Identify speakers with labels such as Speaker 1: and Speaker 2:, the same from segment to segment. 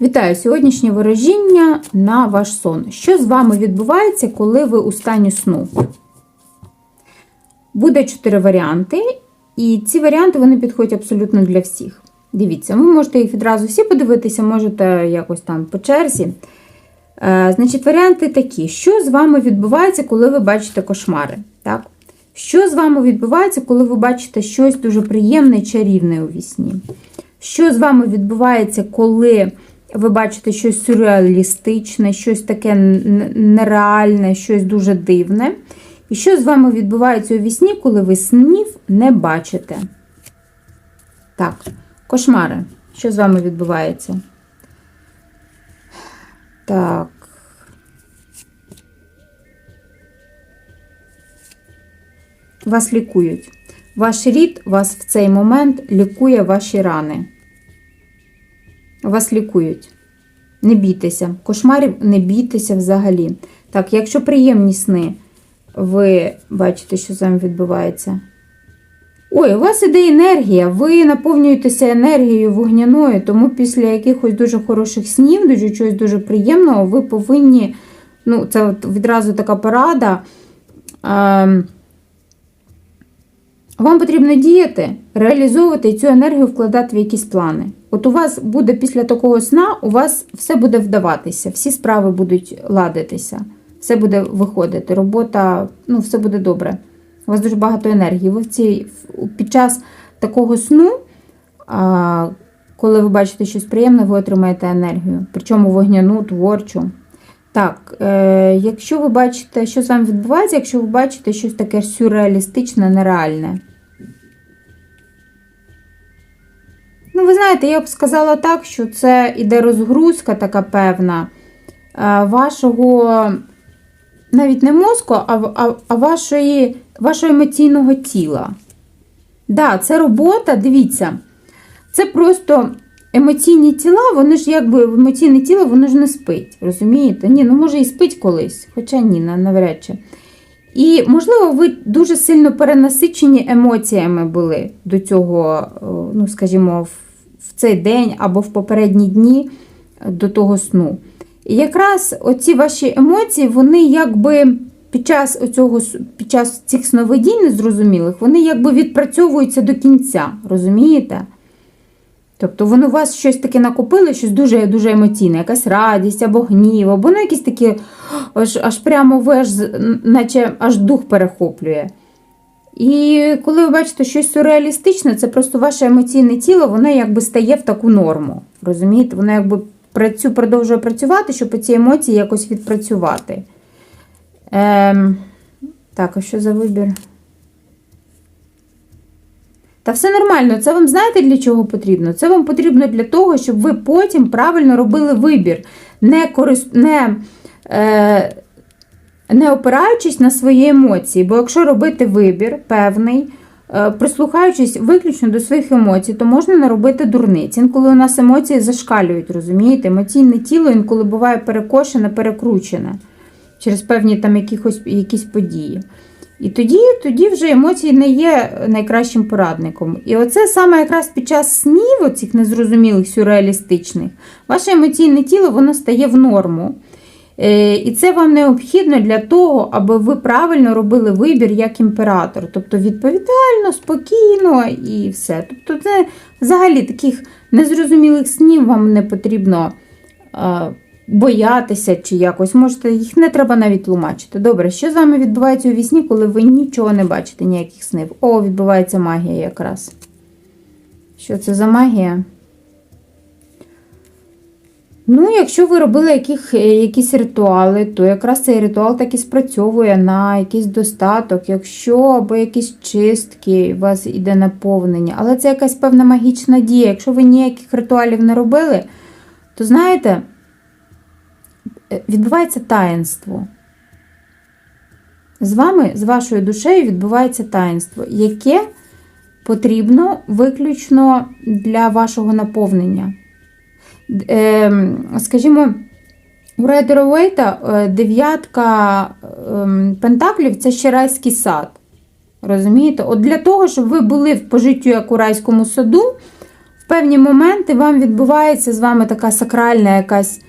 Speaker 1: Вітаю сьогоднішнє ворожіння на ваш сон. Що з вами відбувається, коли ви у стані сну? Буде чотири варіанти, і ці варіанти вони підходять абсолютно для всіх. Дивіться, ви можете їх відразу всі подивитися, можете якось там по черзі. Е, значить, варіанти такі: що з вами відбувається, коли ви бачите кошмари? Так? Що з вами відбувається, коли ви бачите щось дуже приємне і чарівне у вісні? Що з вами відбувається, коли ви бачите щось сюрреалістичне, щось таке нереальне, щось дуже дивне? І що з вами відбувається у вісні, коли ви снів не бачите? Так, кошмари. Що з вами відбувається? Так. Вас лікують. Ваш рід вас в цей момент лікує ваші рани. Вас лікують. Не бійтеся. Кошмарів не бійтеся взагалі. Так, якщо приємні сни, ви бачите, що з вами відбувається. Ой, у вас іде енергія, ви наповнюєтеся енергією вогняною, тому після якихось дуже хороших снів, дуже чогось дуже приємного, ви повинні, ну, це відразу така порада. Ем, вам потрібно діяти, реалізовувати цю енергію вкладати в якісь плани. От у вас буде після такого сна, у вас все буде вдаватися, всі справи будуть ладитися, все буде виходити, робота, ну, все буде добре. У вас дуже багато енергії. Ви в цій, під час такого сну, а, коли ви бачите щось приємне, ви отримаєте енергію, причому вогняну, творчу. Так, е, якщо ви бачите, що з вами відбувається, якщо ви бачите щось таке сюрреалістичне, нереальне. Ну, ви знаєте, я б сказала так, що це іде розгрузка така певна е, вашого, навіть не мозку, а, а, а вашої, вашого емоційного тіла. Да, це робота, дивіться, це просто емоційні тіла, вони ж якби емоційне тіло, воно ж не спить. Розумієте? Ні, ну може і спить колись, хоча ні, на- навряд чи. І, можливо, ви дуже сильно перенасичені емоціями були до цього, ну, скажімо, в, цей день або в попередні дні е, до того сну. І якраз оці ваші емоції, вони якби під час, оцього, під час цих сновидінь незрозумілих, вони якби відпрацьовуються до кінця, розумієте? Тобто вони у вас щось таке накопили, щось дуже дуже емоційне, якась радість або гнів, або ну, якісь такі, аж, аж прямо ви аж, наче аж дух перехоплює. І коли ви бачите щось сюрреалістичне, це просто ваше емоційне тіло, воно якби стає в таку норму. Розумієте? Воно якби працю, продовжує працювати, щоб ці емоції якось відпрацювати. Ем, так, а що за вибір? Та все нормально. Це вам знаєте для чого потрібно? Це вам потрібно для того, щоб ви потім правильно робили вибір, не, корис... не, е... не опираючись на свої емоції. Бо якщо робити вибір певний, е, прислухаючись виключно до своїх емоцій, то можна наробити дурниць. Інколи у нас емоції зашкалюють, розумієте? Емоційне тіло інколи буває перекошене, перекручене через певні там якихось, якісь події. І тоді, тоді вже емоції не є найкращим порадником. І оце саме якраз під час снів, оцих незрозумілих, сюрреалістичних, ваше емоційне тіло воно стає в норму. Е, І це вам необхідно для того, аби ви правильно робили вибір як імператор. Тобто відповідально, спокійно і все. Тобто, це взагалі таких незрозумілих снів вам не потрібно е, боятися чи якось. Можете, їх не треба навіть тлумачити. Добре, що з вами відбувається у вісні, коли ви нічого не бачите, ніяких снів? О, відбувається магія якраз. Що це за магія? Ну, якщо ви робили яких, е, якісь ритуали, то якраз цей ритуал так і спрацьовує на якийсь достаток, якщо або якісь чистки, у вас іде наповнення. Але це якась певна магічна дія. Якщо ви ніяких ритуалів не робили, то знаєте, е, відбувається таїнство. З вами, з вашою душею відбувається таїнство, яке потрібно виключно для вашого наповнення. Ем, Скажімо, у Райдера Уейта дев'ятка ем, пентаклів це ще райський сад. Розумієте? От для того, щоб ви були по життю як у райському саду, в певні моменти вам відбувається з вами така сакральна якась.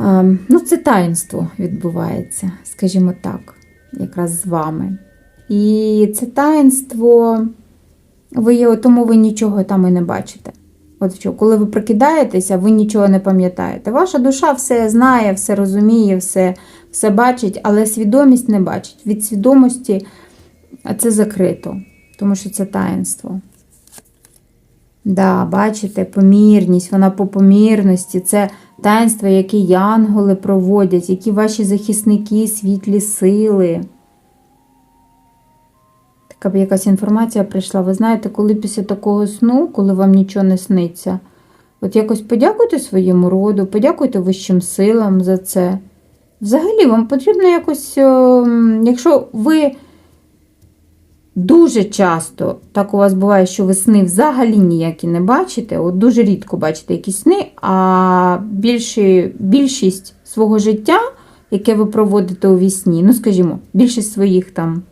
Speaker 1: Ем, ну, це таїнство відбувається, скажімо так, якраз з вами. І це таїнство, ви є, тому ви нічого там і не бачите. От що, коли ви прокидаєтеся, ви нічого не пам'ятаєте. Ваша душа все знає, все розуміє, все, все бачить, але свідомість не бачить. Від свідомості це закрито, тому що це таїнство. Да, бачите, помірність, вона по помірності. Це таїнство, яке янголи проводять, які ваші захисники, світлі сили. Така б якась інформація прийшла. Ви знаєте, коли після такого сну, коли вам нічого не сниться, от якось подякуйте своєму роду, подякуйте вищим силам за це. Взагалі, вам потрібно якось, ем, якщо ви дуже часто так у вас буває, що ви сни взагалі ніякі не бачите, от дуже рідко бачите якісь сни, а більші, більшість свого життя, яке ви проводите у вісні, ну скажімо, більшість своїх там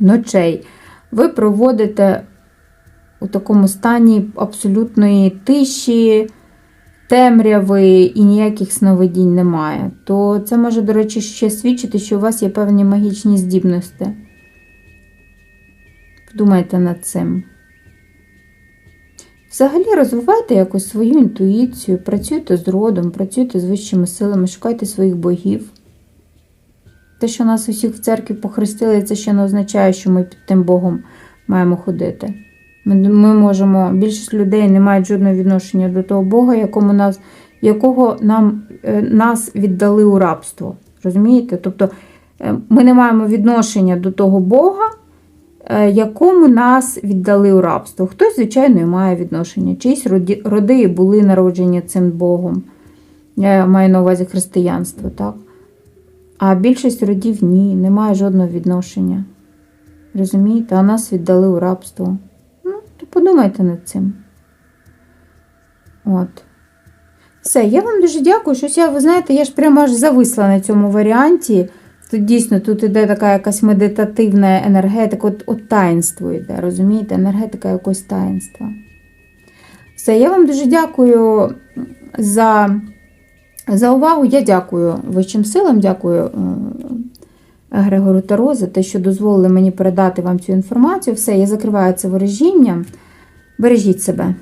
Speaker 1: ночей, ви проводите у такому стані абсолютної тиші, темряви і ніяких сновидінь немає, то це може, до речі, ще свідчити, що у вас є певні магічні здібності. Подумайте над цим. Взагалі розвивайте якось свою інтуїцію, працюйте з родом, працюйте з вищими силами, шукайте своїх богів. Те, що нас усіх в церкві похрестили, це ще не означає, що ми під тим Богом маємо ходити. Ми, ми можемо, більшість людей не мають жодного відношення до того Бога, якому нас, якого нам, е, нас віддали у рабство. Розумієте? Тобто е, ми не маємо відношення до того Бога, е, якому нас віддали у рабство. Хтось, звичайно, і має відношення. Чиїсь роди були народжені цим Богом. Я маю на увазі християнство, так? А більшість родів ні, немає жодного відношення. Розумієте? А нас віддали у рабство. Ну, то подумайте над цим. От. Все, я вам дуже дякую. Щось я, ви знаєте, я ж прямо аж зависла на цьому варіанті. Тут дійсно тут іде така якась медитативна енергетика, от, от таїнство йде, розумієте? Енергетика якогось таїнства. Все, я вам дуже дякую за, за увагу. Я дякую вищим силам, дякую е, Грегору Таро за те, що дозволили мені передати вам цю інформацію. Все, я закриваю це ворожіння. Бережіть себе.